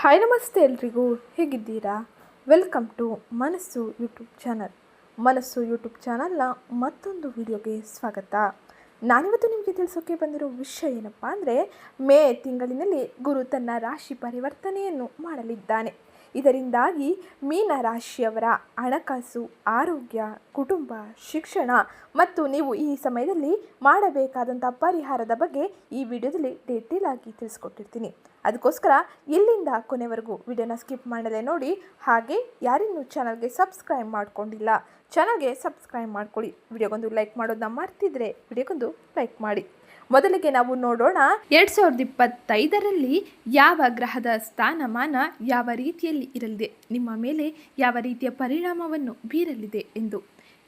Hi ನಮಸ್ತೆ ಎಲ್ರಿಗೂ, ಹೇಗಿದ್ದೀರಾ? Welcome to Manassu YouTube channel Manassu YouTube ಚಾನಲ್ನ ಮತ್ತೊಂದು ವಿಡಿಯೋಗೆ ಸ್ವಾಗತ. ನಾನಿವತ್ತು ನಿಮಗೆ ತಿಳಿಸೋಕೆ ಬಂದಿರೋ ವಿಷಯ ಏನಪ್ಪ ಅಂದರೆ, ಮೇ ತಿಂಗಳಿನಲ್ಲಿ ಗುರು ತನ್ನ ರಾಶಿ ಪರಿವರ್ತನೆಯನ್ನು ಮಾಡಲಿದ್ದಾನೆ. ಇದರಿಂದಾಗಿ ಮೀನ ರಾಶಿಯವರ ಹಣಕಾಸು, ಆರೋಗ್ಯ, ಕುಟುಂಬ, ಶಿಕ್ಷಣ ಮತ್ತು ನೀವು ಈ ಸಮಯದಲ್ಲಿ ಮಾಡಬೇಕಾದಂಥ ಪರಿಹಾರದ ಬಗ್ಗೆ ಈ ವಿಡಿಯೋದಲ್ಲಿ ಡೀಟೇಲ್ ಆಗಿ ತಿಳಿಸ್ಕೊಟ್ಟಿರ್ತೀನಿ. ಅದಕ್ಕೋಸ್ಕರ ಇಲ್ಲಿಂದ ಕೊನೆವರೆಗೂ ವಿಡಿಯೋನ ಸ್ಕಿಪ್ ಮಾಡದೆ ನೋಡಿ, ಹಾಗೆ ಯಾರಿನ್ನೂ ಚಾನಲ್ಗೆ ಸಬ್ಸ್ಕ್ರೈಬ್ ಮಾಡ್ಕೊಂಡಿಲ್ಲ ಚಾನಲ್ಗೆ ಸಬ್ಸ್ಕ್ರೈಬ್ ಮಾಡ್ಕೊಳ್ಳಿ. ವಿಡಿಯೋಗೊಂದು ಲೈಕ್ ಮಾಡೋದನ್ನ ಮರ್ತಿದ್ರೆ ವಿಡಿಯೋಗೊಂದು ಲೈಕ್ ಮಾಡಿ. ಮೊದಲಿಗೆ ನಾವು ನೋಡೋಣ ಎರಡ್ ಸಾವಿರದ ಇಪ್ಪತ್ತೈದರಲ್ಲಿ ಯಾವ ಗ್ರಹದ ಸ್ಥಾನಮಾನ ಯಾವ ರೀತಿಯಲ್ಲಿ ಇರಲಿದೆ? ನಿಮ್ಮ ಮೇಲೆ ಯಾವ ರೀತಿಯ ಪರಿಣಾಮವನ್ನು ಬೀರಲಿದೆ ಎಂದು?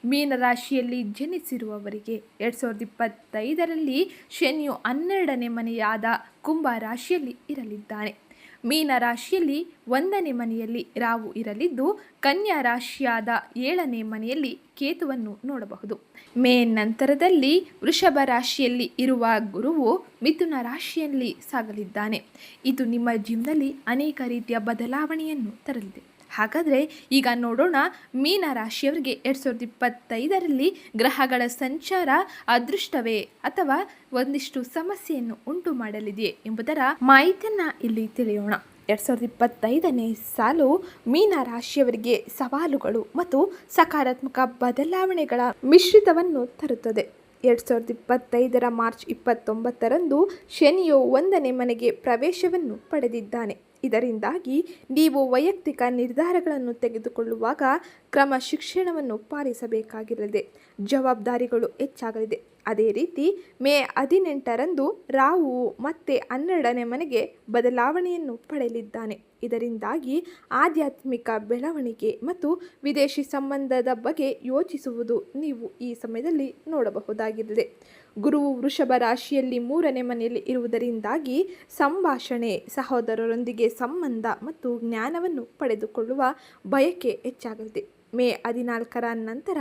ಮೀನರಾಶಿಯಲ್ಲಿ ಜನಿಸಿರುವವರಿಗೆ ಎರಡು ಸಾವಿರದ ಇಪ್ಪತ್ತೈದರಲ್ಲಿ ಶನಿಯು ಹನ್ನೆರಡನೇ ಮನೆಯಾದ ಕುಂಭ ರಾಶಿಯಲ್ಲಿ ಇರಲಿದ್ದಾನೆ. ಮೀನ ರಾಶಿಯಲ್ಲಿ ಒಂದನೇ ಮನೆಯಲ್ಲಿ ರಾವು ಇರಲಿದ್ದು, ಕನ್ಯಾ ರಾಶಿಯಾದ ಏಳನೇ ಮನೆಯಲ್ಲಿ ಕೇತುವನ್ನು ನೋಡಬಹುದು. ಮೇ ನಂತರದಲ್ಲಿ ವೃಷಭ ರಾಶಿಯಲ್ಲಿ ಇರುವ ಗುರುವು ಮಿಥುನ ರಾಶಿಯಲ್ಲಿ ಸಾಗಲಿದ್ದಾನೆ. ಇದು ನಿಮ್ಮ ಜೀವನದಲ್ಲಿ ಅನೇಕ ರೀತಿಯ ಬದಲಾವಣೆಯನ್ನು ತರಲಿದೆ. ಹಾಗಾದರೆ ಈಗ ನೋಡೋಣ ಮೀನ ರಾಶಿಯವರಿಗೆ ಎರಡು ಸಾವಿರದ ಇಪ್ಪತ್ತೈದರಲ್ಲಿ ಗ್ರಹಗಳ ಸಂಚಾರ ಅದೃಷ್ಟವೇ ಅಥವಾ ಒಂದಿಷ್ಟು ಸಮಸ್ಯೆಯನ್ನು ಉಂಟು ಮಾಡಲಿದೆಯೇ ಎಂಬುದರ ಮಾಹಿತಿಯನ್ನು ಇಲ್ಲಿ ತಿಳಿಯೋಣ. ಎರಡು ಸಾವಿರದ ಇಪ್ಪತ್ತೈದನೇ ಸಾಲು ಮೀನ ರಾಶಿಯವರಿಗೆ ಸವಾಲುಗಳು ಮತ್ತು ಸಕಾರಾತ್ಮಕ ಬದಲಾವಣೆಗಳ ಮಿಶ್ರಿತವನ್ನು ತರುತ್ತದೆ. ಎರಡು ಸಾವಿರದ ಇಪ್ಪತ್ತೈದರ ಮಾರ್ಚ್ ಇಪ್ಪತ್ತೊಂಬತ್ತರಂದು ಶನಿಯು ಒಂದನೇ ಮನೆಗೆ ಪ್ರವೇಶವನ್ನು ಪಡೆದಿದ್ದಾನೆ. ಇದರಿಂದಾಗಿ ನೀವು ವೈಯಕ್ತಿಕ ನಿರ್ಧಾರಗಳನ್ನು ತೆಗೆದುಕೊಳ್ಳುವಾಗ ಕ್ರಮ ಶಿಕ್ಷಣವನ್ನು ಪಾಲಿಸಬೇಕಾಗಿರಲಿದೆ. ಜವಾಬ್ದಾರಿಗಳು ಹೆಚ್ಚಾಗಲಿದೆ. ಅದೇ ರೀತಿ ಮೇ ಹದಿನೆಂಟರಂದು ರಾಹು ಮತ್ತೆ ಹನ್ನೆರಡನೇ ಮನೆಗೆ ಬದಲಾವಣೆಯನ್ನು ಪಡೆಯಲಿದ್ದಾನೆ. ಇದರಿಂದಾಗಿ ಆಧ್ಯಾತ್ಮಿಕ ಬೆಳವಣಿಗೆ ಮತ್ತು ವಿದೇಶಿ ಸಂಬಂಧದ ಬಗ್ಗೆ ಯೋಚಿಸುವುದು ನೀವು ಈ ಸಮಯದಲ್ಲಿ ನೋಡಬಹುದಾಗಿದೆ. ಗುರು ವೃಷಭ ರಾಶಿಯಲ್ಲಿ ಮೂರನೇ ಮನೆಯಲ್ಲಿ ಇರುವುದರಿಂದಾಗಿ ಸಂಭಾಷಣೆ, ಸಹೋದರರೊಂದಿಗೆ ಸಂಬಂಧ ಮತ್ತು ಜ್ಞಾನವನ್ನು ಪಡೆದುಕೊಳ್ಳುವ ಬಯಕೆ ಹೆಚ್ಚಾಗಲಿದೆ. ಮೇ ಹದಿನಾಲ್ಕರ ನಂತರ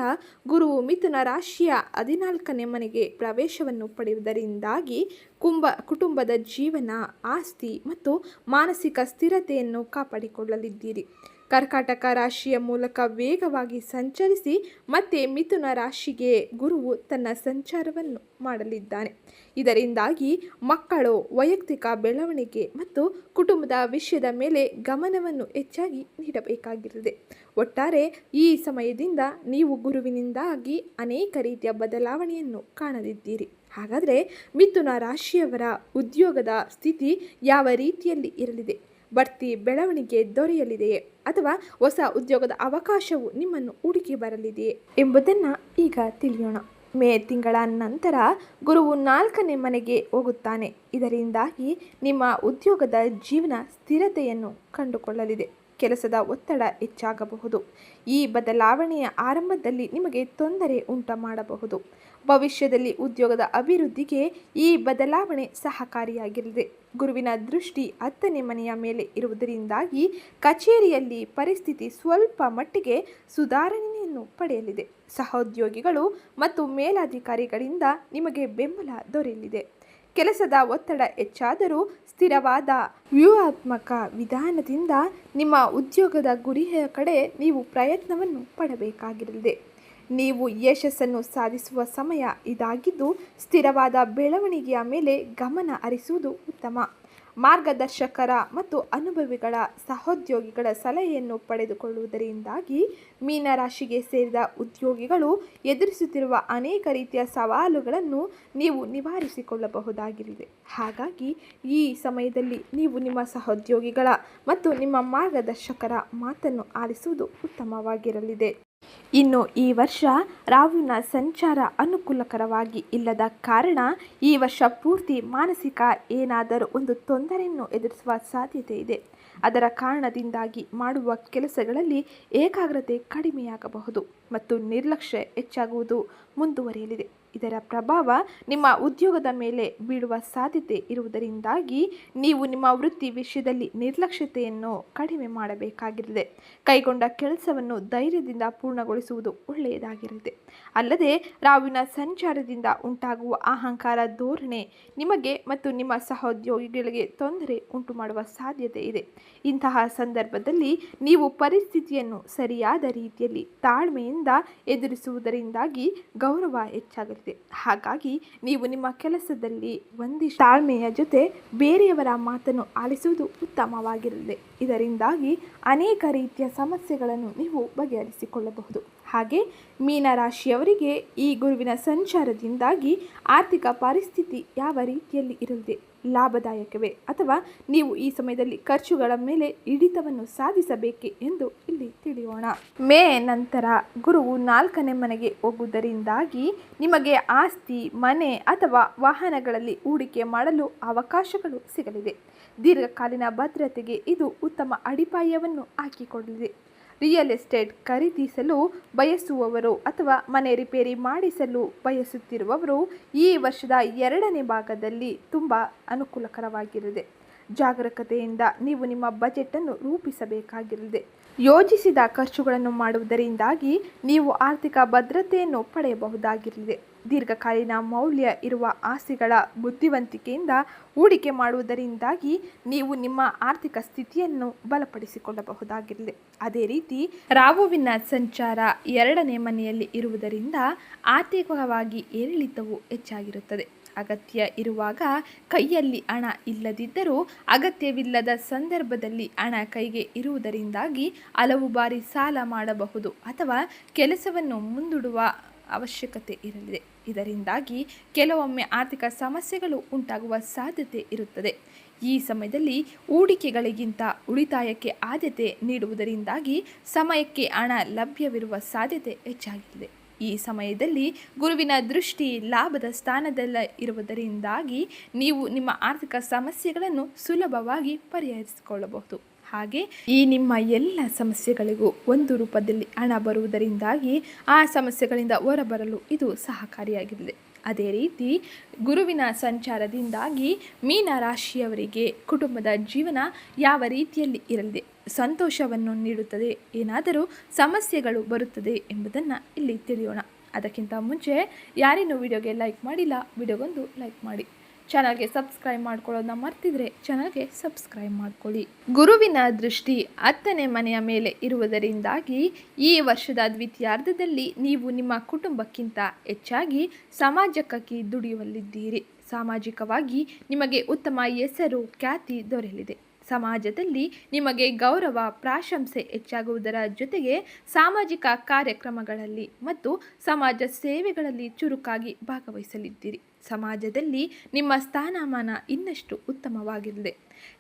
ಗುರುವು ಮಿಥುನ ರಾಶಿಯ ಹದಿನಾಲ್ಕನೇ ಮನೆಗೆ ಪ್ರವೇಶವನ್ನು ಪಡೆಯುವುದರಿಂದಾಗಿ ಕುಂಬ ಕುಟುಂಬದ ಜೀವನ, ಆಸ್ತಿ ಮತ್ತು ಮಾನಸಿಕ ಸ್ಥಿರತೆಯನ್ನು ಕಾಪಾಡಿಕೊಳ್ಳಲಿದ್ದೀರಿ. ಕರ್ಕಾಟಕ ರಾಶಿಯ ಮೂಲಕ ವೇಗವಾಗಿ ಸಂಚರಿಸಿ ಮತ್ತೆ ಮಿಥುನ ರಾಶಿಗೆ ಗುರುವು ತನ್ನ ಸಂಚಾರವನ್ನು ಮಾಡಲಿದ್ದಾನೆ. ಇದರಿಂದಾಗಿ ಮಕ್ಕಳು ವೈಯಕ್ತಿಕ ಬೆಳವಣಿಗೆ ಮತ್ತು ಕುಟುಂಬದ ವಿಷಯದ ಮೇಲೆ ಗಮನವನ್ನು ಹೆಚ್ಚಾಗಿ ನೀಡಬೇಕಾಗಿರುತ್ತದೆ. ಒಟ್ಟಾರೆ ಈ ಸಮಯದಿಂದ ನೀವು ಗುರುವಿನಿಂದಾಗಿ ಅನೇಕ ರೀತಿಯ ಬದಲಾವಣೆಯನ್ನು ಕಾಣಲಿದ್ದೀರಿ. ಹಾಗಾದರೆ ಮಿಥುನ ರಾಶಿಯವರ ಉದ್ಯೋಗದ ಸ್ಥಿತಿ ಯಾವ ರೀತಿಯಲ್ಲಿ ಇರಲಿದೆ? ಬಡ್ತಿ ಬೆಳವಣಿಗೆ ದೊರೆಯಲಿದೆಯೇ ಅಥವಾ ಹೊಸ ಉದ್ಯೋಗದ ಅವಕಾಶವು ನಿಮ್ಮನ್ನು ಹುಡುಕಿ ಬರಲಿದೆಯೇ ಎಂಬುದನ್ನು ಈಗ ತಿಳಿಯೋಣ. ಮೇ ತಿಂಗಳ ನಂತರ ಗುರುವು ನಾಲ್ಕನೇ ಮನೆಗೆ ಹೋಗುತ್ತಾನೆ. ಇದರಿಂದಾಗಿ ನಿಮ್ಮ ಉದ್ಯೋಗದ ಜೀವನ ಸ್ಥಿರತೆಯನ್ನು ಕಂಡುಕೊಳ್ಳಲಿದೆ. ಕೆಲಸದ ಒತ್ತಡ ಹೆಚ್ಚಾಗಬಹುದು. ಈ ಬದಲಾವಣೆಯ ಆರಂಭದಲ್ಲಿ ನಿಮಗೆ ತೊಂದರೆ ಉಂಟು ಮಾಡಬಹುದು. ಭವಿಷ್ಯದಲ್ಲಿ ಉದ್ಯೋಗದ ಅಭಿವೃದ್ಧಿಗೆ ಈ ಬದಲಾವಣೆ ಸಹಕಾರಿಯಾಗಿರಲಿದೆ. ಗುರುವಿನ ದೃಷ್ಟಿ ಹತ್ತನೇ ಮನೆಯ ಮೇಲೆ ಇರುವುದರಿಂದಾಗಿ ಕಚೇರಿಯಲ್ಲಿ ಪರಿಸ್ಥಿತಿ ಸ್ವಲ್ಪ ಮಟ್ಟಿಗೆ ಸುಧಾರಣೆಯನ್ನು ಪಡೆಯಲಿದೆ. ಸಹೋದ್ಯೋಗಿಗಳು ಮತ್ತು ಮೇಲಾಧಿಕಾರಿಗಳಿಂದ ನಿಮಗೆ ಬೆಂಬಲ ದೊರೆಯಲಿದೆ. ಕೆಲಸದ ಒತ್ತಡ ಹೆಚ್ಚಾದರೂ ಸ್ಥಿರವಾದ ವ್ಯೂಹಾತ್ಮಕ ವಿಧಾನದಿಂದ ನಿಮ್ಮ ಉದ್ಯೋಗದ ಗುರಿಯ ಕಡೆ ನೀವು ಪ್ರಯತ್ನವನ್ನು ಪಡಬೇಕಾಗಿರಲಿದೆ. ನೀವು ಯಶಸ್ಸನ್ನು ಸಾಧಿಸುವ ಸಮಯ ಇದಾಗಿದ್ದು, ಸ್ಥಿರವಾದ ಬೆಳವಣಿಗೆಯ ಮೇಲೆ ಗಮನ ಹರಿಸುವುದು ಉತ್ತಮ. ಮಾರ್ಗದರ್ಶಕರ ಮತ್ತು ಅನುಭವಿಗಳ ಸಹೋದ್ಯೋಗಿಗಳ ಸಲಹೆಯನ್ನು ಪಡೆದುಕೊಳ್ಳುವುದರಿಂದಾಗಿ ಮೀನರಾಶಿಗೆ ಸೇರಿದ ಉದ್ಯೋಗಿಗಳು ಎದುರಿಸುತ್ತಿರುವ ಅನೇಕ ರೀತಿಯ ಸವಾಲುಗಳನ್ನು ನೀವು ನಿವಾರಿಸಿಕೊಳ್ಳಬಹುದಾಗಿದೆ ಹಾಗಾಗಿ, ಈ ಸಮಯದಲ್ಲಿ ನೀವು ನಿಮ್ಮ ಸಹೋದ್ಯೋಗಿಗಳ ಮತ್ತು ನಿಮ್ಮ ಮಾರ್ಗದರ್ಶಕರ ಮಾತನ್ನು ಆಲಿಸುವುದು ಉತ್ತಮವಾಗಿರಲಿದೆ. ಇನ್ನು ಈ ವರ್ಷ ರಾಹುವಿನ ಸಂಚಾರ ಅನುಕೂಲಕರವಾಗಿ ಇಲ್ಲದ ಕಾರಣ ಈ ವರ್ಷ ಪೂರ್ತಿ ಮಾನಸಿಕ ಏನಾದರೂ ಒಂದು ತೊಂದರೆಯನ್ನು ಎದುರಿಸುವ ಸಾಧ್ಯತೆ ಇದೆ. ಅದರ ಕಾರಣದಿಂದಾಗಿ ಮಾಡುವ ಕೆಲಸಗಳಲ್ಲಿ ಏಕಾಗ್ರತೆ ಕಡಿಮೆಯಾಗಬಹುದು ಮತ್ತು ನಿರ್ಲಕ್ಷ್ಯ ಹೆಚ್ಚಾಗುವುದು ಮುಂದುವರಿಯಲಿದೆ. ಇದರ ಪ್ರಭಾವ ನಿಮ್ಮ ಉದ್ಯೋಗದ ಮೇಲೆ ಬೀಳುವ ಸಾಧ್ಯತೆ ಇರುವುದರಿಂದಾಗಿ ನೀವು ನಿಮ್ಮ ವೃತ್ತಿ ವಿಷಯದಲ್ಲಿ ನಿರ್ಲಕ್ಷ್ಯತೆಯನ್ನು ಕಡಿಮೆ ಮಾಡಬೇಕಾಗಿರುತ್ತದೆ ಕೈಗೊಂಡ ಕೆಲಸವನ್ನು ಧೈರ್ಯದಿಂದ ಪೂರ್ಣಗೊಳಿಸುವುದು ಒಳ್ಳೆಯದಾಗಿರುತ್ತದೆ ಅಲ್ಲದೆ ರಾವಿನ ಸಂಚಾರದಿಂದ ಉಂಟಾಗುವ ಅಹಂಕಾರ ಧೋರಣೆ ನಿಮಗೆ ಮತ್ತು ನಿಮ್ಮ ಸಹೋದ್ಯೋಗಿಗಳಿಗೆ ತೊಂದರೆ ಉಂಟು ಮಾಡುವ ಸಾಧ್ಯತೆ ಇದೆ. ಇಂತಹ ಸಂದರ್ಭದಲ್ಲಿ ನೀವು ಪರಿಸ್ಥಿತಿಯನ್ನು ಸರಿಯಾದ ರೀತಿಯಲ್ಲಿ ತಾಳ್ಮೆಯಿಂದ ಎದುರಿಸುವುದರಿಂದಾಗಿ ಗೌರವ ಹೆಚ್ಚಾಗಲಿದೆ ಹಾಗಾಗಿ ನೀವು ನಿಮ್ಮ ಕೆಲಸದಲ್ಲಿ ಒಂದಿಷ್ಟು ತಾಳ್ಮೆಯ ಜೊತೆ ಬೇರೆಯವರ ಮಾತನ್ನು ಆಲಿಸುವುದು ಉತ್ತಮವಾಗಿರಲಿದೆ ಇದರಿಂದಾಗಿ ಅನೇಕ ರೀತಿಯ ಸಮಸ್ಯೆಗಳನ್ನು ನೀವು ಬಗೆಹರಿಸಿಕೊಳ್ಳಬಹುದು. ಹಾಗೆ ಮೀನರಾಶಿಯವರಿಗೆ ಈ ಗುರುವಿನ ಸಂಚಾರದಿಂದಾಗಿ ಆರ್ಥಿಕ ಪರಿಸ್ಥಿತಿ ಯಾವ ರೀತಿಯಲ್ಲಿ ಇರಲಿದೆ ಲಾಭದಾಯಕವೇ? ಅಥವಾ ನೀವು ಈ ಸಮಯದಲ್ಲಿ ಖರ್ಚುಗಳ ಮೇಲೆ ಹಿಡಿತವನ್ನು ಸಾಧಿಸಬೇಕೆ ಎಂದು ಇಲ್ಲಿ ತಿಳಿಯೋಣ. ಮೇ ನಂತರ ಗುರುವು ನಾಲ್ಕನೇ ಮನೆಗೆ ಹೋಗುವುದರಿಂದಾಗಿ ನಿಮಗೆ ಆಸ್ತಿ, ಮನೆ ಅಥವಾ ವಾಹನಗಳಲ್ಲಿ ಹೂಡಿಕೆ ಮಾಡಲು ಅವಕಾಶಗಳು ಸಿಗಲಿದೆ. ದೀರ್ಘಕಾಲೀನ ಭದ್ರತೆಗೆ ಇದು ಉತ್ತಮ ಅಡಿಪಾಯವನ್ನು ಹಾಕಿಕೊಡಲಿದೆ. ರಿಯಲ್ ಎಸ್ಟೇಟ್ ಖರೀದಿಸಲು ಬಯಸುವವರು ಅಥವಾ ಮನೆ ರಿಪೇರಿ ಮಾಡಿಸಲು ಬಯಸುತ್ತಿರುವವರು ಈ ವರ್ಷದ ಎರಡನೇ ಭಾಗದಲ್ಲಿ ತುಂಬ ಅನುಕೂಲಕರವಾಗಿರಲಿದೆ. ಜಾಗರೂಕತೆಯಿಂದ ನೀವು ನಿಮ್ಮ ಬಜೆಟನ್ನು ರೂಪಿಸಬೇಕಾಗಿರಲಿದೆ. ಯೋಜಿಸಿದ ಖರ್ಚುಗಳನ್ನು ಮಾಡುವುದರಿಂದಾಗಿ ನೀವು ಆರ್ಥಿಕ ಭದ್ರತೆಯನ್ನು ಪಡೆಯಬಹುದಾಗಿರಲಿದೆ ದೀರ್ಘಕಾಲೀನ ಮೌಲ್ಯ ಇರುವ ಆಸ್ತಿಗಳ ಬುದ್ಧಿವಂತಿಕೆಯಿಂದ ಹೂಡಿಕೆ ಮಾಡುವುದರಿಂದಾಗಿ ನೀವು ನಿಮ್ಮ ಆರ್ಥಿಕ ಸ್ಥಿತಿಯನ್ನು ಬಲಪಡಿಸಿಕೊಳ್ಳಬಹುದಾಗಿರಲಿ. ಅದೇ ರೀತಿ ರಾಹುವಿನ ಸಂಚಾರ ಎರಡನೇ ಮನೆಯಲ್ಲಿ ಇರುವುದರಿಂದ ಆರ್ಥಿಕವಾಗಿ ಏರಿಳಿತವು ಹೆಚ್ಚಾಗಿರುತ್ತದೆ. ಅಗತ್ಯ ಇರುವಾಗ ಕೈಯಲ್ಲಿ ಹಣ ಇಲ್ಲದಿದ್ದರೂ ಅಗತ್ಯವಿಲ್ಲದ ಸಂದರ್ಭದಲ್ಲಿ ಹಣ ಕೈಗೆ ಇರುವುದರಿಂದಾಗಿ ಹಲವು ಬಾರಿ ಸಾಲ ಮಾಡಬಹುದು ಅಥವಾ ಕೆಲಸವನ್ನು ಮುಂದೂಡುವ ಅವಶ್ಯಕತೆ ಇರಲಿದೆ. ಇದರಿಂದಾಗಿ ಕೆಲವೊಮ್ಮೆ ಆರ್ಥಿಕ ಸಮಸ್ಯೆಗಳು ಉಂಟಾಗುವ ಸಾಧ್ಯತೆ ಇರುತ್ತದೆ. ಈ ಸಮಯದಲ್ಲಿ ಹೂಡಿಕೆಗಳಿಗಿಂತ ಉಳಿತಾಯಕ್ಕೆ ಆದ್ಯತೆ ನೀಡುವುದರಿಂದಾಗಿ ಸಮಯಕ್ಕೆ ಹಣ ಲಭ್ಯವಿರುವ ಸಾಧ್ಯತೆ ಹೆಚ್ಚಾಗಿದೆ. ಈ ಸಮಯದಲ್ಲಿ ಗುರುವಿನ ದೃಷ್ಟಿ ಲಾಭದ ಸ್ಥಾನದಲ್ಲ ಇರುವುದರಿಂದಾಗಿ ನೀವು ನಿಮ್ಮ ಆರ್ಥಿಕ ಸಮಸ್ಯೆಗಳನ್ನು ಸುಲಭವಾಗಿ ಪರಿಹರಿಸಿಕೊಳ್ಳಬಹುದು. ಹಾಗೆ ಈ ನಿಮ್ಮ ಎಲ್ಲ ಸಮಸ್ಯೆಗಳಿಗೂ ಒಂದು ರೂಪದಲ್ಲಿ ಹಣ ಬರುವುದರಿಂದಾಗಿ ಆ ಸಮಸ್ಯೆಗಳಿಂದ ಹೊರಬರಲು ಇದು ಸಹಕಾರಿಯಾಗಿದೆ ಅದೇ ರೀತಿ ಗುರುವಿನ ಸಂಚಾರದಿಂದಾಗಿ ಮೀನ ರಾಶಿಯವರಿಗೆ ಕುಟುಂಬದ ಜೀವನ ಯಾವ ರೀತಿಯಲ್ಲಿ ಇರಲಿದೆ ಸಂತೋಷವನ್ನು ನೀಡುತ್ತದೆ. ಏನಾದರೂ ಸಮಸ್ಯೆಗಳು ಬರುತ್ತದೆ ಎಂಬುದನ್ನು ಇಲ್ಲಿ ತಿಳಿಯೋಣ. ಅದಕ್ಕಿಂತ ಮುಂಚೆ ಯಾರೇನು ವಿಡಿಯೋಗೆ ಲೈಕ್ ಮಾಡಿಲ್ಲ, ವಿಡಿಯೋಗೊಂದು ಲೈಕ್ ಮಾಡಿ. ಚಾನಲ್ಗೆ ಸಬ್ಸ್ಕ್ರೈಬ್ ಮಾಡ್ಕೊಳ್ಳೋದನ್ನ ಮರ್ತಿದ್ರೆ ಚಾನಲ್ಗೆ ಸಬ್ಸ್ಕ್ರೈಬ್ ಮಾಡ್ಕೊಳ್ಳಿ. ಗುರುವಿನ ದೃಷ್ಟಿ ಹತ್ತನೇ ಮನೆಯ ಮೇಲೆ ಇರುವುದರಿಂದಾಗಿ ಈ ವರ್ಷದ ದ್ವಿತೀಯಾರ್ಧದಲ್ಲಿ ನೀವು ನಿಮ್ಮ ಕುಟುಂಬಕ್ಕಿಂತ ಹೆಚ್ಚಾಗಿ ಸಮಾಜಕ್ಕಾಗಿ ದುಡಿಯುವಲ್ಲಿದ್ದೀರಿ. ಸಾಮಾಜಿಕವಾಗಿ ನಿಮಗೆ ಉತ್ತಮ ಹೆಸರು, ಖ್ಯಾತಿ ದೊರೆಯಲಿದೆ. ಸಮಾಜದಲ್ಲಿ ನಿಮಗೆ ಗೌರವ, ಪ್ರಾಶಂಸೆ ಹೆಚ್ಚಾಗುವುದರ ಜೊತೆಗೆ ಸಾಮಾಜಿಕ ಕಾರ್ಯಕ್ರಮಗಳಲ್ಲಿ ಮತ್ತು ಸಮಾಜ ಸೇವೆಗಳಲ್ಲಿ ಚುರುಕಾಗಿ ಭಾಗವಹಿಸಲಿದ್ದೀರಿ. ಸಮಾಜದಲ್ಲಿ ನಿಮ್ಮ ಸ್ಥಾನಮಾನ ಇನ್ನಷ್ಟು ಉತ್ತಮವಾಗಿರಲಿದೆ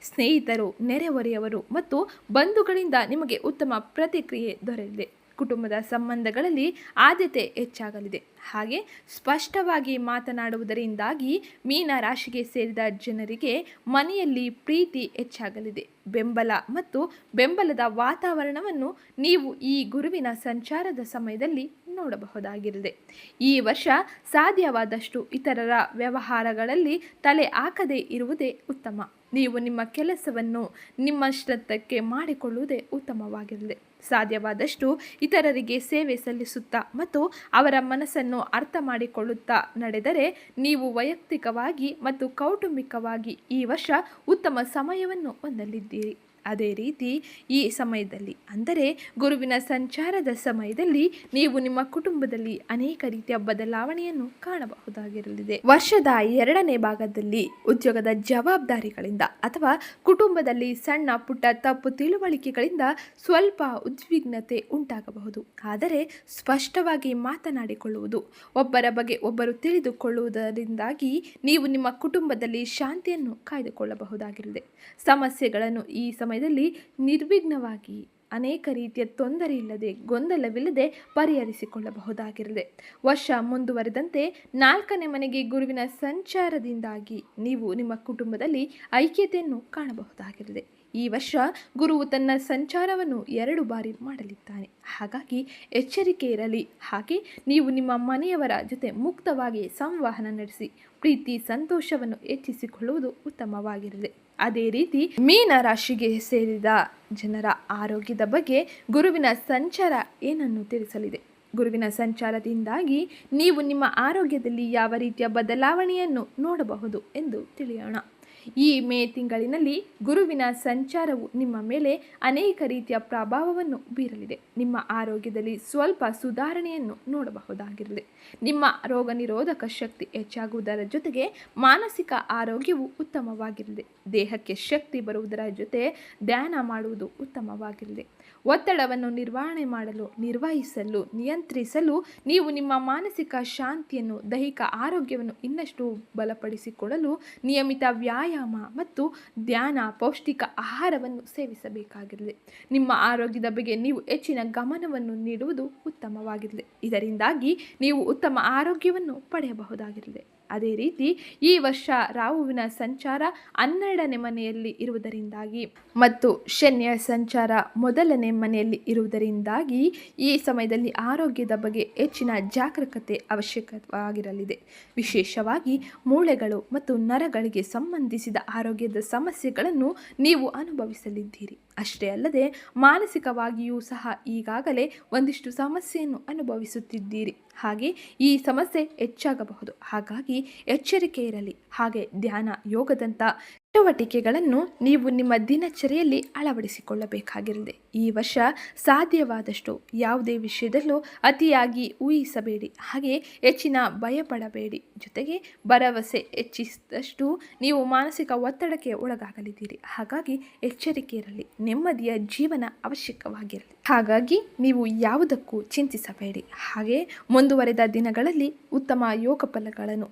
ಸ್ನೇಹಿತರು, ನೆರೆಹೊರೆಯವರು ಮತ್ತು ಬಂಧುಗಳಿಂದ ನಿಮಗೆ ಉತ್ತಮ ಪ್ರತಿಕ್ರಿಯೆ ದೊರೆಯಲಿದೆ ಕುಟುಂಬದ ಸಂಬಂಧಗಳಲ್ಲಿ ಆದ್ಯತೆ ಹೆಚ್ಚಾಗಲಿದೆ. ಹಾಗೆ ಸ್ಪಷ್ಟವಾಗಿ ಮಾತನಾಡುವುದರಿಂದಾಗಿ ಮೀನ ರಾಶಿಗೆ ಸೇರಿದ ಜನರಿಗೆ ಮನೆಯಲ್ಲಿ ಪ್ರೀತಿ ಹೆಚ್ಚಾಗಲಿದೆ. ಬೆಂಬಲ ಮತ್ತು ಬೆಂಬಲದ ವಾತಾವರಣವನ್ನು ನೀವು ಈ ಗುರುವಿನ ಸಂಚಾರದ ಸಮಯದಲ್ಲಿ ನೋಡಬಹುದಾಗಿರದೆ ಈ ವರ್ಷ ಸಾಧ್ಯವಾದಷ್ಟು ಇತರರ ವ್ಯವಹಾರಗಳಲ್ಲಿ ತಲೆ ಹಾಕದೇ ಇರುವುದೇ ಉತ್ತಮ. ನೀವು ನಿಮ್ಮ ಕೆಲಸವನ್ನು ನಿಮ್ಮ ಶ್ರದ್ಧಕ್ಕೆ ಮಾಡಿಕೊಳ್ಳುವುದೇ ಉತ್ತಮವಾಗಿರಲಿದೆ. ಸಾಧ್ಯವಾದಷ್ಟು ಇತರರಿಗೆ ಸೇವೆ ಸಲ್ಲಿಸುತ್ತಾ ಮತ್ತು ಅವರ ಮನಸ್ಸನ್ನು ಅರ್ಥ ಮಾಡಿಕೊಳ್ಳುತ್ತಾ ನಡೆದರೆ ನೀವು ವೈಯಕ್ತಿಕವಾಗಿ ಮತ್ತು ಕೌಟುಂಬಿಕವಾಗಿ ಈ ವರ್ಷ ಉತ್ತಮ ಸಮಯವನ್ನು ಹೊಂದಲಿದ್ದೀರಿ. ಅದೇ ರೀತಿ ಈ ಸಮಯದಲ್ಲಿ, ಅಂದರೆ ಗುರುವಿನ ಸಂಚಾರದ ಸಮಯದಲ್ಲಿ ನೀವು ನಿಮ್ಮ ಕುಟುಂಬದಲ್ಲಿ ಅನೇಕ ರೀತಿಯ ಬದಲಾವಣೆಯನ್ನು ಕಾಣಬಹುದಾಗಿರಲಿದೆ. ವರ್ಷದ ಎರಡನೇ ಭಾಗದಲ್ಲಿ ಉದ್ಯೋಗದ ಜವಾಬ್ದಾರಿಗಳಿಂದ ಅಥವಾ ಕುಟುಂಬದಲ್ಲಿ ಸಣ್ಣ ಪುಟ್ಟ ತಪ್ಪು ತಿಳುವಳಿಕೆಗಳಿಂದ ಸ್ವಲ್ಪ ಉದ್ವಿಗ್ನತೆ ಉಂಟಾಗಬಹುದು. ಆದರೆ ಸ್ಪಷ್ಟವಾಗಿ ಮಾತನಾಡಿಕೊಳ್ಳುವುದು, ಒಬ್ಬರ ಬಗ್ಗೆ ಒಬ್ಬರು ತಿಳಿದುಕೊಳ್ಳುವುದರಿಂದಾಗಿ ನೀವು ನಿಮ್ಮ ಕುಟುಂಬದಲ್ಲಿ ಶಾಂತಿಯನ್ನು ಕಾಯ್ದುಕೊಳ್ಳಬಹುದಾಗಿರಲಿದೆ. ಸಮಸ್ಯೆಗಳನ್ನು ಈ ಸಮಯದಲ್ಲಿ ನಿರ್ವಿಘ್ನವಾಗಿ ಅನೇಕ ರೀತಿಯ ತೊಂದರೆ ಇಲ್ಲದೆ, ಗೊಂದಲವಿಲ್ಲದೆ ಪರಿಹರಿಸಿಕೊಳ್ಳಬಹುದಾಗಿರಲಿದೆ ವರ್ಷ ಮುಂದುವರೆದಂತೆ ನಾಲ್ಕನೇ ಮನೆಗೆ ಗುರುವಿನ ಸಂಚಾರದಿಂದಾಗಿ ನೀವು ನಿಮ್ಮ ಕುಟುಂಬದಲ್ಲಿ ಐಕ್ಯತೆಯನ್ನು ಕಾಣಬಹುದಾಗಿರಲಿದೆ ಈ ವರ್ಷ ಗುರುವು ತನ್ನ ಸಂಚಾರವನ್ನು ಎರಡು ಬಾರಿ ಮಾಡಲಿದ್ದಾನೆ. ಹಾಗಾಗಿ ಎಚ್ಚರಿಕೆ ಇರಲಿ. ಹಾಗೆ ನೀವು ನಿಮ್ಮ ಮನೆಯವರ ಜೊತೆ ಮುಕ್ತವಾಗಿ ಸಂವಹನ ನಡೆಸಿ, ಪ್ರೀತಿ, ಸಂತೋಷವನ್ನು ಹೆಚ್ಚಿಸಿಕೊಳ್ಳುವುದು ಉತ್ತಮವಾಗಿರಲಿ. ಅದೇ ರೀತಿ ಮೀನ ರಾಶಿಗೆ ಸೇರಿದ ಜನರ ಆರೋಗ್ಯದ ಬಗ್ಗೆ ಗುರುವಿನ ಸಂಚಾರ ಏನನ್ನು ತಿಳಿಸಲಿದೆ? ಗುರುವಿನ ಸಂಚಾರದಿಂದಾಗಿ ನೀವು ನಿಮ್ಮ ಆರೋಗ್ಯದಲ್ಲಿ ಯಾವ ರೀತಿಯ ಬದಲಾವಣೆಯನ್ನು ನೋಡಬಹುದು ಎಂದು ತಿಳಿಯೋಣ. ಈ ಮೇ ತಿಂಗಳಿನಲ್ಲಿ ಗುರುವಿನ ಸಂಚಾರವು ನಿಮ್ಮ ಮೇಲೆ ಅನೇಕ ರೀತಿಯ ಪ್ರಭಾವವನ್ನು ಬೀರಲಿದೆ. ನಿಮ್ಮ ಆರೋಗ್ಯದಲ್ಲಿ ಸ್ವಲ್ಪ ಸುಧಾರಣೆಯನ್ನು ನೋಡಬಹುದಾಗಿರಲಿದೆ ನಿಮ್ಮ ರೋಗ ನಿರೋಧಕ ಶಕ್ತಿ ಹೆಚ್ಚಾಗುವುದರ ಜೊತೆಗೆ ಮಾನಸಿಕ ಆರೋಗ್ಯವು ಉತ್ತಮವಾಗಿರಲಿದೆ ದೇಹಕ್ಕೆ ಶಕ್ತಿ ಬರುವುದರ ಜೊತೆ ಧ್ಯಾನ ಮಾಡುವುದು ಉತ್ತಮವಾಗಿರಲಿದೆ ಒತ್ತಡವನ್ನು ನಿರ್ವಹಣೆ ಮಾಡಲು, ನಿರ್ವಹಿಸಲು, ನಿಯಂತ್ರಿಸಲು ನೀವು ನಿಮ್ಮ ಮಾನಸಿಕ ಶಾಂತಿಯನ್ನು, ದೈಹಿಕ ಆರೋಗ್ಯವನ್ನು ಇನ್ನಷ್ಟು ಬಲಪಡಿಸಿಕೊಳ್ಳಲು ನಿಯಮಿತ ವ್ಯಾಯಾಮ ಮತ್ತು ಧ್ಯಾನ, ಪೌಷ್ಟಿಕ ಆಹಾರವನ್ನು ಸೇವಿಸಬೇಕಾಗಿರಲಿ. ನಿಮ್ಮ ಆರೋಗ್ಯದ ಬಗ್ಗೆ ನೀವು ಹೆಚ್ಚಿನ ಗಮನವನ್ನು ನೀಡುವುದು ಉತ್ತಮವಾಗಿರಲಿ. ಇದರಿಂದಾಗಿ ನೀವು ಉತ್ತಮ ಆರೋಗ್ಯವನ್ನು ಪಡೆಯಬಹುದಾಗಿರಲಿ. ಅದೇ ರೀತಿ ಈ ವರ್ಷ ರಾಹುವಿನ ಸಂಚಾರ ಹನ್ನೆರಡನೇ ಮನೆಯಲ್ಲಿ ಇರುವುದರಿಂದಾಗಿ ಮತ್ತು ಶನಿಯ ಸಂಚಾರ ಮೊದಲನೇ ಮನೆಯಲ್ಲಿ ಇರುವುದರಿಂದಾಗಿ ಈ ಸಮಯದಲ್ಲಿ ಆರೋಗ್ಯದ ಬಗ್ಗೆ ಹೆಚ್ಚಿನ ಜಾಗರೂಕತೆ ಅವಶ್ಯಕವಾಗಿರಲಿದೆ. ವಿಶೇಷವಾಗಿ ಮೂಳೆಗಳು ಮತ್ತು ನರಗಳಿಗೆ ಸಂಬಂಧಿಸಿದ ಆರೋಗ್ಯದ ಸಮಸ್ಯೆಗಳನ್ನು ನೀವು ಅನುಭವಿಸಲಿದ್ದೀರಿ. ಅಷ್ಟೇ ಅಲ್ಲದೆ ಮಾನಸಿಕವಾಗಿಯೂ ಸಹ ಈಗಾಗಲೇ ಒಂದಿಷ್ಟು ಸಮಸ್ಯೆಯನ್ನು ಅನುಭವಿಸುತ್ತಿದ್ದೀರಿ. ಹಾಗೆ ಈ ಸಮಸ್ಯೆ ಹೆಚ್ಚಾಗಬಹುದು. ಹಾಗಾಗಿ ಎಚ್ಚರಿಕೆ ಇರಲಿ. ಹಾಗೆ ಧ್ಯಾನ, ಯೋಗದಂಥ ಚಟುವಟಿಕೆಗಳನ್ನು ನೀವು ನಿಮ್ಮ ದಿನಚರಿಯಲ್ಲಿ ಅಳವಡಿಸಿಕೊಳ್ಳಬೇಕಾಗಿರಲಿದೆ ಈ ವರ್ಷ ಸಾಧ್ಯವಾದಷ್ಟು ಯಾವುದೇ ವಿಷಯದಲ್ಲೂ ಅತಿಯಾಗಿ ಊಹಿಸಬೇಡಿ. ಹಾಗೆ ಹೆಚ್ಚಿನ ಭಯಪಡಬೇಡಿ. ಜೊತೆಗೆ ಭರವಸೆ ಹೆಚ್ಚಿಸಿದಷ್ಟು ನೀವು ಮಾನಸಿಕ ಒತ್ತಡಕ್ಕೆ ಒಳಗಾಗಲಿದ್ದೀರಿ. ಹಾಗಾಗಿ ಎಚ್ಚರಿಕೆ ಇರಲಿ. ನೆಮ್ಮದಿಯ ಜೀವನ ಅವಶ್ಯಕವಾಗಿರಲಿ. ಹಾಗಾಗಿ ನೀವು ಯಾವುದಕ್ಕೂ ಚಿಂತಿಸಬೇಡಿ. ಹಾಗೆ ಮುಂದುವರೆದ ದಿನಗಳಲ್ಲಿ ಉತ್ತಮ ಯೋಗ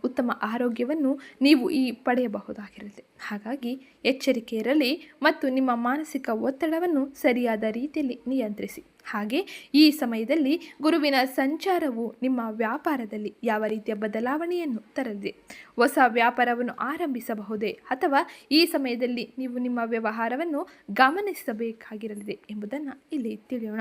ಉತ್ತಮ ಆರೋಗ್ಯವನ್ನು ನೀವು ಈ ಪಡೆಯಬಹುದಾಗಿರಲಿ. ಹಾಗಾಗಿ ಎಚ್ಚರಿಕೆ ಇರಲಿ ಮತ್ತು ನಿಮ್ಮ ಮಾನಸಿಕ ಒತ್ತಡವನ್ನು ಸರಿಯಾದ ರೀತಿಯಲ್ಲಿ ನಿಯಂತ್ರಿಸಿ. ಹಾಗೆ ಈ ಸಮಯದಲ್ಲಿ ಗುರುವಿನ ಸಂಚಾರವು ನಿಮ್ಮ ವ್ಯಾಪಾರದಲ್ಲಿ ಯಾವ ರೀತಿಯ ಬದಲಾವಣೆಯನ್ನು ತರಲಿದೆ? ಹೊಸ ವ್ಯಾಪಾರವನ್ನು ಆರಂಭಿಸಬಹುದೇ ಅಥವಾ ಈ ಸಮಯದಲ್ಲಿ ನೀವು ನಿಮ್ಮ ವ್ಯವಹಾರವನ್ನು ಗಮನಿಸಬೇಕಾಗಿರಲಿದೆ ಎಂಬುದನ್ನು ಇಲ್ಲಿ ತಿಳಿಯೋಣ.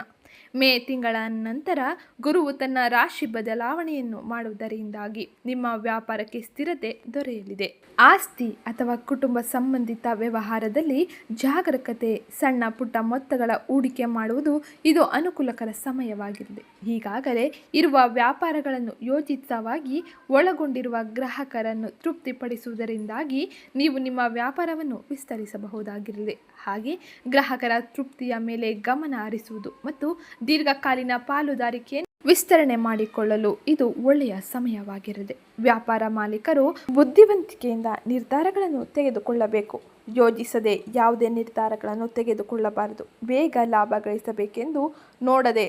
ಮೇ ತಿಂಗಳ ನಂತರ ಗುರುವು ತನ್ನ ರಾಶಿ ಬದಲಾವಣೆಯನ್ನು ಮಾಡುವುದರಿಂದಾಗಿ ನಿಮ್ಮ ವ್ಯಾಪಾರಕ್ಕೆ ಸ್ಥಿರತೆ ದೊರೆಯಲಿದೆ. ಆಸ್ತಿ ಅಥವಾ ಕುಟುಂಬ ಸಂಬಂಧಿತ ವ್ಯವಹಾರದಲ್ಲಿ ಜಾಗರೂಕತೆ, ಸಣ್ಣ ಪುಟ್ಟ ಮೊತ್ತಗಳ ಹೂಡಿಕೆ ಮಾಡುವುದು ಇದು ಅನುಕೂಲಕರ ಸಮಯವಾಗಿದೆ. ಈಗಾಗಲೇ ಇರುವ ವ್ಯಾಪಾರಗಳನ್ನು ಯೋಜಿತವಾಗಿ ಒಳಗೊಂಡಿರುವ ಗ್ರಾಹಕರನ್ನು ತೃಪ್ತಿಪಡಿಸುವುದರಿಂದಾಗಿ ನೀವು ನಿಮ್ಮ ವ್ಯಾಪಾರವನ್ನು ವಿಸ್ತರಿಸಬಹುದಾಗಿರಲಿದೆ ಹಾಗೆ ಗ್ರಾಹಕರ ತೃಪ್ತಿಯ ಮೇಲೆ ಗಮನ ಹರಿಸುವುದು ಮತ್ತು ದೀರ್ಘಕಾಲೀನ ಪಾಲುದಾರಿಕೆಯನ್ನು ವಿಸ್ತರಣೆ ಮಾಡಿಕೊಳ್ಳಲು ಇದು ಒಳ್ಳೆಯ ಸಮಯವಾಗಿರದೆ ವ್ಯಾಪಾರ ಮಾಲೀಕರು ಬುದ್ಧಿವಂತಿಕೆಯಿಂದ ನಿರ್ಧಾರಗಳನ್ನು ತೆಗೆದುಕೊಳ್ಳಬೇಕು. ಯೋಜಿಸದೆ ಯಾವುದೇ ನಿರ್ಧಾರಗಳನ್ನು ತೆಗೆದುಕೊಳ್ಳಬಾರದು. ಬೇಗ ಲಾಭ ಗಳಿಸಬೇಕೆಂದು ನೋಡದೆ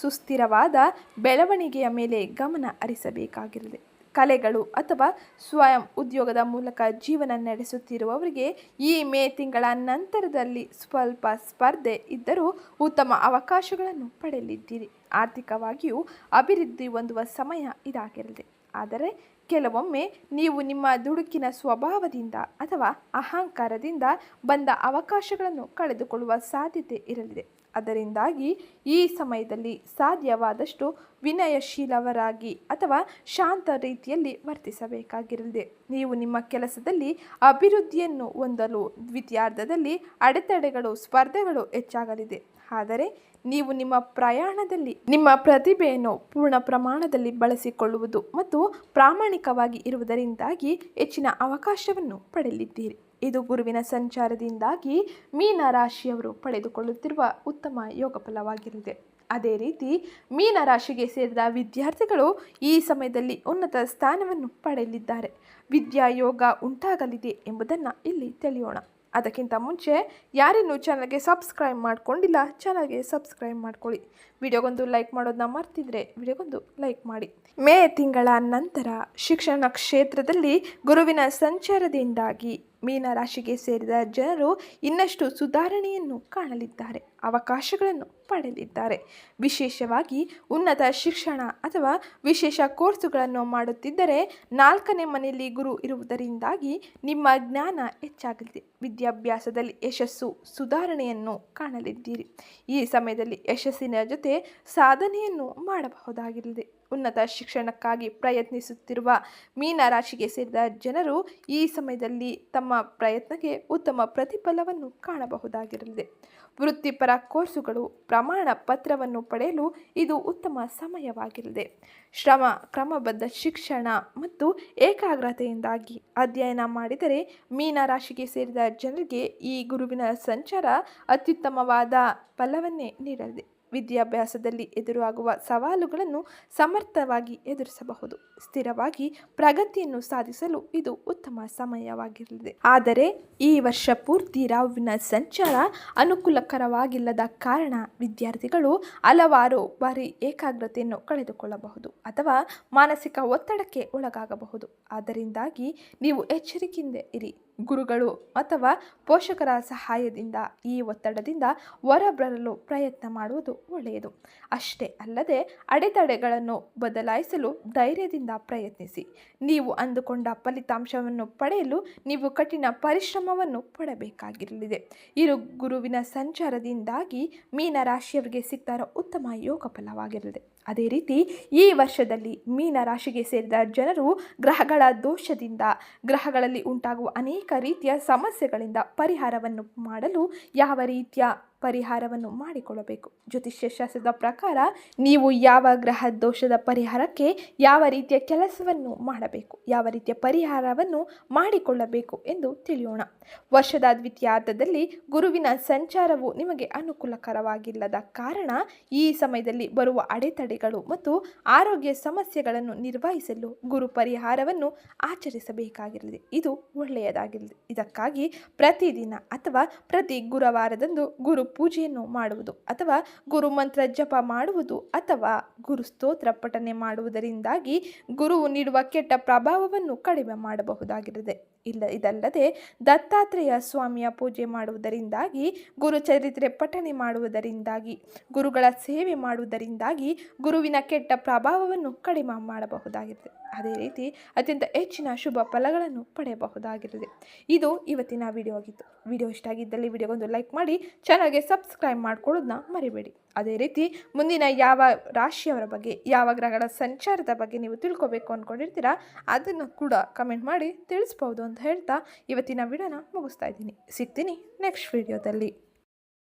ಸುಸ್ಥಿರವಾದ ಬೆಳವಣಿಗೆಯ ಮೇಲೆ ಗಮನ ಹರಿಸಬೇಕಾಗಿರದೆ ಕಲೆಗಳು ಅಥವಾ ಸ್ವಯಂ ಉದ್ಯೋಗದ ಮೂಲಕ ಜೀವನ ನಡೆಸುತ್ತಿರುವವರಿಗೆ ಈ ಮೇ ತಿಂಗಳ ನಂತರದಲ್ಲಿ ಸ್ವಲ್ಪ ಸ್ಪರ್ಧೆ ಇದ್ದರೂ ಉತ್ತಮ ಅವಕಾಶಗಳನ್ನು ಪಡೆಯಲಿದ್ದೀರಿ. ಆರ್ಥಿಕವಾಗಿಯೂ ಅಭಿವೃದ್ಧಿ ಹೊಂದುವ ಸಮಯ ಇದಾಗಿರಲಿದೆ ಆದರೆ ಕೆಲವೊಮ್ಮೆ ನೀವು ನಿಮ್ಮ ದುಡುಕಿನ ಸ್ವಭಾವದಿಂದ ಅಥವಾ ಅಹಂಕಾರದಿಂದ ಬಂದ ಅವಕಾಶಗಳನ್ನು ಕಳೆದುಕೊಳ್ಳುವ ಸಾಧ್ಯತೆ ಇರಲಿದೆ. ಅದರಿಂದಾಗಿ ಈ ಸಮಯದಲ್ಲಿ ಸಾಧ್ಯವಾದಷ್ಟು ವಿನಯಶೀಲವರಾಗಿ ಅಥವಾ ಶಾಂತ ರೀತಿಯಲ್ಲಿ ವರ್ತಿಸಬೇಕಾಗಿರಲಿದೆ. ನೀವು ನಿಮ್ಮ ಕೆಲಸದಲ್ಲಿ ಅಭಿವೃದ್ಧಿಯನ್ನು ಹೊಂದಲು ದ್ವಿತೀಯಾರ್ಧದಲ್ಲಿ ಅಡೆತಡೆಗಳು, ಸ್ಪರ್ಧೆಗಳು ಹೆಚ್ಚಾಗಲಿದೆ. ಆದರೆ ನೀವು ನಿಮ್ಮ ಪ್ರಯಾಣದಲ್ಲಿ ನಿಮ್ಮ ಪ್ರತಿಭೆಯನ್ನು ಪೂರ್ಣ ಪ್ರಮಾಣದಲ್ಲಿ ಬಳಸಿಕೊಳ್ಳುವುದು ಮತ್ತು ಪ್ರಾಮಾಣಿಕವಾಗಿ ಇರುವುದರಿಂದಾಗಿ ಹೆಚ್ಚಿನ ಅವಕಾಶವನ್ನು ಪಡೆಯಲಿದ್ದೀರಿ. ಇದು ಗುರುವಿನ ಸಂಚಾರದಿಂದಾಗಿ ಮೀನ ರಾಶಿಯವರು ಪಡೆದುಕೊಳ್ಳುತ್ತಿರುವ ಉತ್ತಮ ಯೋಗ ಫಲವಾಗಿರಲಿದೆ ಅದೇ ರೀತಿ ಮೀನ ರಾಶಿಗೆ ಸೇರಿದ ವಿದ್ಯಾರ್ಥಿಗಳು ಈ ಸಮಯದಲ್ಲಿ ಉನ್ನತ ಸ್ಥಾನವನ್ನು ಪಡೆಯಲಿದ್ದಾರೆ. ವಿದ್ಯಾಯೋಗ ಉಂಟಾಗಲಿದೆ ಎಂಬುದನ್ನು ಇಲ್ಲಿ ತಿಳಿಯೋಣ. ಅದಕ್ಕಿಂತ ಮುಂಚೆ ಯಾರಿನ್ನೂ ಚಾನಲ್ಗೆ ಸಬ್ಸ್ಕ್ರೈಬ್ ಮಾಡ್ಕೊಂಡಿಲ್ಲ ಚಾನಲ್ಗೆ ಸಬ್ಸ್ಕ್ರೈಬ್ ಮಾಡ್ಕೊಳ್ಳಿ. ವಿಡಿಯೋಗೊಂದು ಲೈಕ್ ಮಾಡೋದನ್ನ ಮರ್ತಿದ್ರೆ ವಿಡಿಯೋಗೊಂದು ಲೈಕ್ ಮಾಡಿ. ಮೇ ತಿಂಗಳ ನಂತರ ಶಿಕ್ಷಣ ಕ್ಷೇತ್ರದಲ್ಲಿ ಗುರುವಿನ ಸಂಚಾರದಿಂದಾಗಿ ಮೀನರಾಶಿಗೆ ಸೇರಿದ ಜನರು ಇನ್ನಷ್ಟು ಸುಧಾರಣೆಯನ್ನು ಕಾಣಲಿದ್ದಾರೆ, ಅವಕಾಶಗಳನ್ನು ಪಡೆಯಲಿದ್ದಾರೆ ವಿಶೇಷವಾಗಿ ಉನ್ನತ ಶಿಕ್ಷಣ ಅಥವಾ ವಿಶೇಷ ಕೋರ್ಸುಗಳನ್ನು ಮಾಡುತ್ತಿದ್ದರೆ ನಾಲ್ಕನೇ ಮನೆಯಲ್ಲಿ ಗುರು ಇರುವುದರಿಂದಾಗಿ ನಿಮ್ಮ ಜ್ಞಾನ ಹೆಚ್ಚಾಗಲಿದೆ. ವಿದ್ಯಾಭ್ಯಾಸದಲ್ಲಿ ಯಶಸ್ಸು ಸುಧಾರಣೆಯನ್ನು ಕಾಣಲಿದ್ದೀರಿ. ಈ ಸಮಯದಲ್ಲಿ ಯಶಸ್ಸಿನ ಜೊತೆ ಸಾಧನೆಯನ್ನು ಮಾಡಬಹುದಾಗಿರಲಿದೆ ಉನ್ನತ ಶಿಕ್ಷಣಕ್ಕಾಗಿ ಪ್ರಯತ್ನಿಸುತ್ತಿರುವ ಮೀನರಾಶಿಗೆ ಸೇರಿದ ಜನರು ಈ ಸಮಯದಲ್ಲಿ ತಮ್ಮ ಪ್ರಯತ್ನಕ್ಕೆ ಉತ್ತಮ ಪ್ರತಿಫಲವನ್ನು ಕಾಣಬಹುದಾಗಿರಲಿದೆ. ವೃತ್ತಿಪರ ಕೋರ್ಸುಗಳು ಪ್ರಮಾಣ ಪತ್ರವನ್ನು ಪಡೆಯಲು ಇದು ಉತ್ತಮ ಸಮಯವಾಗಿರಲಿದೆ. ಶ್ರಮ, ಕ್ರಮಬದ್ಧ ಶಿಕ್ಷಣ ಮತ್ತು ಏಕಾಗ್ರತೆಯಿಂದಾಗಿ ಅಧ್ಯಯನ ಮಾಡಿದರೆ ಮೀನರಾಶಿಗೆ ಸೇರಿದ ಜನರಿಗೆ ಈ ಗುರುವಿನ ಸಂಚಾರ ಅತ್ಯುತ್ತಮವಾದ ಫಲವನ್ನೇ ನೀಡಲಿದೆ. ವಿದ್ಯಾಭ್ಯಾಸದಲ್ಲಿ ಎದುರಾಗುವ ಸವಾಲುಗಳನ್ನು ಸಮರ್ಥವಾಗಿ ಎದುರಿಸಬಹುದು. ಸ್ಥಿರವಾಗಿ ಪ್ರಗತಿಯನ್ನು ಸಾಧಿಸಲು ಇದು ಉತ್ತಮ ಸಮಯವಾಗಿರಲಿದೆ. ಆದರೆ ಈ ವರ್ಷ ಪೂರ್ತಿ ರಾವಿನ ಸಂಚಾರ ಅನುಕೂಲಕರವಾಗಿಲ್ಲದ ಕಾರಣ ವಿದ್ಯಾರ್ಥಿಗಳು ಹಲವಾರು ಬಾರಿ ಏಕಾಗ್ರತೆಯನ್ನು ಕಳೆದುಕೊಳ್ಳಬಹುದು ಅಥವಾ ಮಾನಸಿಕ ಒತ್ತಡಕ್ಕೆ ಒಳಗಾಗಬಹುದು. ಅದರಿಂದಾಗಿ ನೀವು ಎಚ್ಚರಿಕೆಯಿಂದ ಇರಿ. ಗುರುಗಳು ಅಥವಾ ಪೋಷಕರ ಸಹಾಯದಿಂದ ಈ ಒತ್ತಡದಿಂದ ಹೊರಬರಲು ಪ್ರಯತ್ನ ಮಾಡುವುದು ಒಳ್ಳೆಯದು. ಅಷ್ಟೇ ಅಲ್ಲದೆ ಅಡೆತಡೆಗಳನ್ನು ಬದಲಾಯಿಸಲು ಧೈರ್ಯದಿಂದ ಪ್ರಯತ್ನಿಸಿ. ನೀವು ಅಂದುಕೊಂಡ ಫಲಿತಾಂಶವನ್ನು ಪಡೆಯಲು ನೀವು ಕಠಿಣ ಪರಿಶ್ರಮವನ್ನು ಪಡಬೇಕಾಗಿರಲಿದೆ. ಇರು ಗುರುವಿನ ಸಂಚಾರದಿಂದಾಗಿ ಮೀನರಾಶಿಯವರಿಗೆ ಸಿಗ್ತಾರೋ ಉತ್ತಮ ಯೋಗ ಫಲವಾಗಿರಲಿದೆ ಅದೇ ರೀತಿ ಈ ವರ್ಷದಲ್ಲಿ ಮೀನ ರಾಶಿಗೆ ಸೇರಿದ ಜನರು ಗ್ರಹಗಳ ದೋಷದಿಂದ, ಗ್ರಹಗಳಲ್ಲಿ ಉಂಟಾಗುವ ಅನೇಕ ರೀತಿಯ ಸಮಸ್ಯೆಗಳಿಂದ ಪರಿಹಾರವನ್ನು ಮಾಡಲು ಯಾವ ರೀತಿಯ ಪರಿಹಾರವನ್ನು ಮಾಡಿಕೊಳ್ಳಬೇಕು. ಜ್ಯೋತಿಷ್ಯ ಶಾಸ್ತ್ರದ ಪ್ರಕಾರ ನೀವು ಯಾವ ಗ್ರಹ ದೋಷದ ಪರಿಹಾರಕ್ಕೆ ಯಾವ ರೀತಿಯ ಕೆಲಸವನ್ನು ಮಾಡಬೇಕು, ಯಾವ ರೀತಿಯ ಪರಿಹಾರವನ್ನು ಮಾಡಿಕೊಳ್ಳಬೇಕು ಎಂದು ತಿಳಿಯೋಣ. ವರ್ಷದ ದ್ವಿತೀಯಾರ್ಧದಲ್ಲಿ ಗುರುವಿನ ಸಂಚಾರವು ನಿಮಗೆ ಅನುಕೂಲಕರವಾಗಿಲ್ಲದ ಕಾರಣ ಈ ಸಮಯದಲ್ಲಿ ಬರುವ ಅಡೆತಡೆಗಳು ಮತ್ತು ಆರೋಗ್ಯ ಸಮಸ್ಯೆಗಳನ್ನು ನಿರ್ವಹಿಸಲು ಗುರು ಪರಿಹಾರವನ್ನು ಆಚರಿಸಬೇಕಾಗಿರಲಿದೆ ಇದು ಒಳ್ಳೆಯದಾಗಿರಲಿದೆ ಇದಕ್ಕಾಗಿ ಪ್ರತಿದಿನ ಅಥವಾ ಪ್ರತಿ ಗುರುವಾರದಂದು ಗುರು ಪೂಜೆಯನ್ನು ಮಾಡುವುದು ಅಥವಾ ಗುರು ಮಂತ್ರ ಜಪ ಮಾಡುವುದು ಅಥವಾ ಗುರು ಸ್ತೋತ್ರ ಪಠನೆ ಮಾಡುವುದರಿಂದಾಗಿ ಗುರುವು ನೀಡುವ ಕೆಟ್ಟ ಪ್ರಭಾವವನ್ನು ಕಡಿಮೆ ಮಾಡಬಹುದಾಗಿರುತ್ತದೆ ಇಲ್ಲ, ಇದಲ್ಲದೆ ದತ್ತಾತ್ರೇಯ ಸ್ವಾಮಿಯ ಪೂಜೆ ಮಾಡುವುದರಿಂದಾಗಿ ಗುರು ಚರಿತ್ರೆ ಪಠನೆ ಮಾಡುವುದರಿಂದಾಗಿ, ಗುರುಗಳ ಸೇವೆ ಮಾಡುವುದರಿಂದಾಗಿ ಗುರುವಿನ ಕೆಟ್ಟ ಪ್ರಭಾವವನ್ನು ಕಡಿಮೆ ಮಾಡಬಹುದಾಗಿದೆ. ಅದೇ ರೀತಿ ಅತ್ಯಂತ ಹೆಚ್ಚಿನ ಶುಭ ಫಲಗಳನ್ನು ಪಡೆಯಬಹುದಾಗಿರುತ್ತದೆ ಇದು ಇವತ್ತಿನ ವಿಡಿಯೋ ಆಗಿತ್ತು. ವಿಡಿಯೋ ಇಷ್ಟ ಆಗಿದ್ದಲ್ಲಿ ವಿಡಿಯೋಗೊಂದು ಲೈಕ್ ಮಾಡಿ, ಚಾನಲ್ಗೆ ಸಬ್ಸ್ಕ್ರೈಬ್ ಮಾಡ್ಕೊಳ್ಳೋದನ್ನ ಮರಿಬೇಡಿ. ಅದೇ ರೀತಿ ಮುಂದಿನ ಯಾವ ರಾಶಿಯವರ ಬಗ್ಗೆ, ಯಾವ ಗ್ರಹಗಳ ಸಂಚಾರದ ಬಗ್ಗೆ ನೀವು ತಿಳ್ಕೊಬೇಕು ಅಂದ್ಕೊಂಡಿರ್ತೀರಾ ಅದನ್ನು ಕೂಡ ಕಮೆಂಟ್ ಮಾಡಿ ತಿಳಿಸ್ಬೋದು ಅಂತ ಹೇಳ್ತಾ ಇವತ್ತಿನ ವಿಡಿಯೋನ ಮುಗಿಸ್ತಾ ಇದ್ದೀನಿ. ಸಿಗ್ತೀನಿ ನೆಕ್ಸ್ಟ್ ವಿಡಿಯೋದಲ್ಲಿ